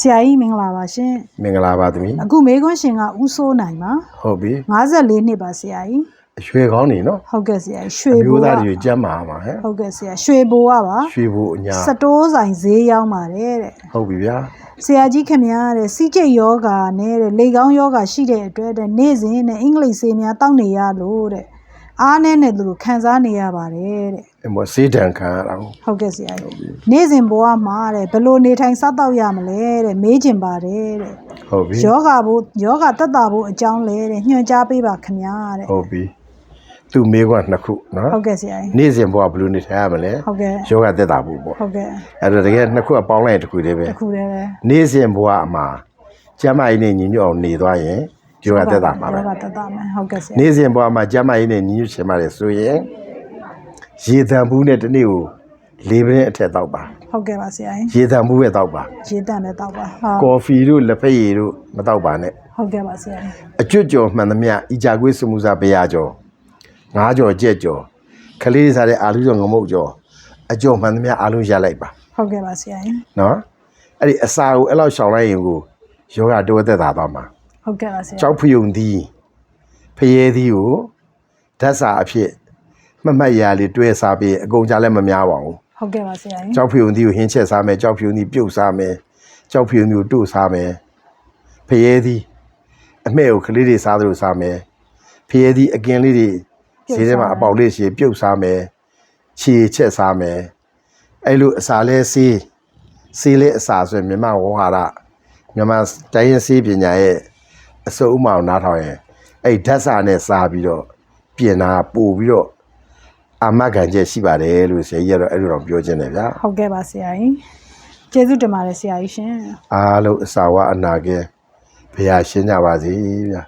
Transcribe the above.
ဆရာကြီးမင်္ဂလာပါရှင်မင်္ဂလာပါသမီးအခုမေခွန်းရှင်ကဦးစိုးနိုင်ပါဟုတ်ပြီ54နှစ်ပါဆရာကြီးအရွှေကောင်းနေနော်ဟုတ်ကဲ့ဆရာကြီးရွှေအဘိုမျိုးးကသားတွေကြမ်းမာမှာဟဲ့ဟုတ်ကဲ့ဆရာရွှေဘိုးကပါရွှေဖို့အညာစတိုးဆိုင်ဈေးရောက်ပါတယ်တဲ့ဟုတ်ပြီဗျာဆရာကြီးခင်ဗျားတဲ့စီးကျိတ်ယောဂါနဲ့တဲ့လေကောင်းယောဂါရှိတဲ့အတွက်တဲ့နေ့စဉ်နဲ့အင်္ဂလိပ်ဆေးများတောက်နေရလို့တဲ့ အားနဲ့နဲ့သူတို့ခံစားနေရပါတယ်တဲ့အမစေးတံခံရတာကိုဟုတ်ကဲ့ဆရာကြီးနေ့စဉ်ဘဝမှာတဲ့ဘယ်လိုနေထိုင်စားတော့ရမလဲတဲ့မေးချင်ပါတယ်တဲ့ဟုတ်ပြီယောဂါဘို့ယောဂတက်တာဘို့အကြောင်းလဲတဲ့ညွှန်ကြားပေးပါခင်ဗျာတဲ့ဟုတ်ပြီသူ့မေးခွန်းနှစ်ခုနော်ဟုတ်ကဲ့ဆရာကြီးနေ့စဉ်ဘဝဘယ်လိုနေထိုင်ရမလဲဟုတ်ကဲ့ယောဂသက်တာဘူးပေါ့ဟုတ်ကဲ့အဲ့တော့တကယ်နှစ်ခုကပေါင်းလိုက်ရင်တစ်ခုတည်းပဲတခုတည်းပဲနေ့စဉ်ဘဝအမှာကျမ်းမာရေးနဲ့ညီညွတ်အောင်နေသွားရင် ယောဂသက်တာမှာပဲယောဂတက်တာမယ်ဟုတ်ကဲ့ဆရာနေ့စဉ်ဘဝမှာကျမ်းမာရေးနဲ့ညီညွတ်ချင်ပါတယ်ဆိုရင်ရေတံဘူးနဲ့တစ်နေ့ကိုလေးပင်းအထက်တောက်ပါဟုတ်ကဲ့ပါဆရာကြီးရေတံဘူးပဲတောက်ပါရေတန့်ပဲတောက်ပါဟုတ်ကော်ဖီတို့လက်ဖက်ရည်တို့မတောက်ပါနဲ့ဟုတ်ကဲ့ပါဆရာကြီးအကျွတ်ကြော်မှန်သမျှဤကြကွေးစမှုစာဘရာကြော်ငါးကြော်ကြက်ကြော်ခလေးစားတဲ့အာလူကြော်ငမုတ်ကြော်အကြော်မှန်သမျှအားလုံးရလိုက်ပါဟုတ်ကဲ့ပါဆရာကြီးနော်အဲ့ဒီအစာကိုအဲ့လောက်ရှောင်လိုက်ရင်ကိုယောဂတိုးသက်တာသွားမှာ ဟုတ်ကဲ့ပါဆရာကြောက်ဖယုံသီးဖျဲသီးကိုဓာတ်စာအဖြစ်မမှတ်ရလေးတွဲစားပြီးအကုန်ကြလည်းမများပါဘူးဟုတ်ကဲ့ပါဆရာကြီးကြောက်ဖယုံသီးကိုဟင်းချက်စားမယ်ကြောက်ဖယုံသီးပြုတ်စားမယ်ကြောက်ဖယုံသီးကိုတို့စားမယ်ဖျဲသီးအမဲ့ကိုကလေးတွေစားသလိုစားမယ်ဖျဲသီးအကင်လေးတွေဈေးထဲမှာအပေါက်လေးရှည်ပြုတ်စားမယ်ခြေချက်စားမယ်အဲ့လိုအစာလဲစေးစေးလေးအစာဆိုရင်မြန်မာဝဟာရမြန်မာတိုင်းရင်းစေးပညာရဲ့ အစုံအမအောင်နားထောင်ရင်အဲ့ဓာတ်စာနဲ့စားပြီးတော့ပြင်တာပို့ပြီးတော့အာမခံချက်ရှိပါတယ်လို့ဆရာကြီးကတော့အဲ့လိုတော့ပြောခြင်းတယ်ဗျာဟုတ်ကဲ့ပါဆရာကြီးကျေးဇူးတင်ပါတယ်ဆရာကြီးရှင်အားလုံးအစာဝအနာကဲဘုရားရှင်းကြပါစေဗျာ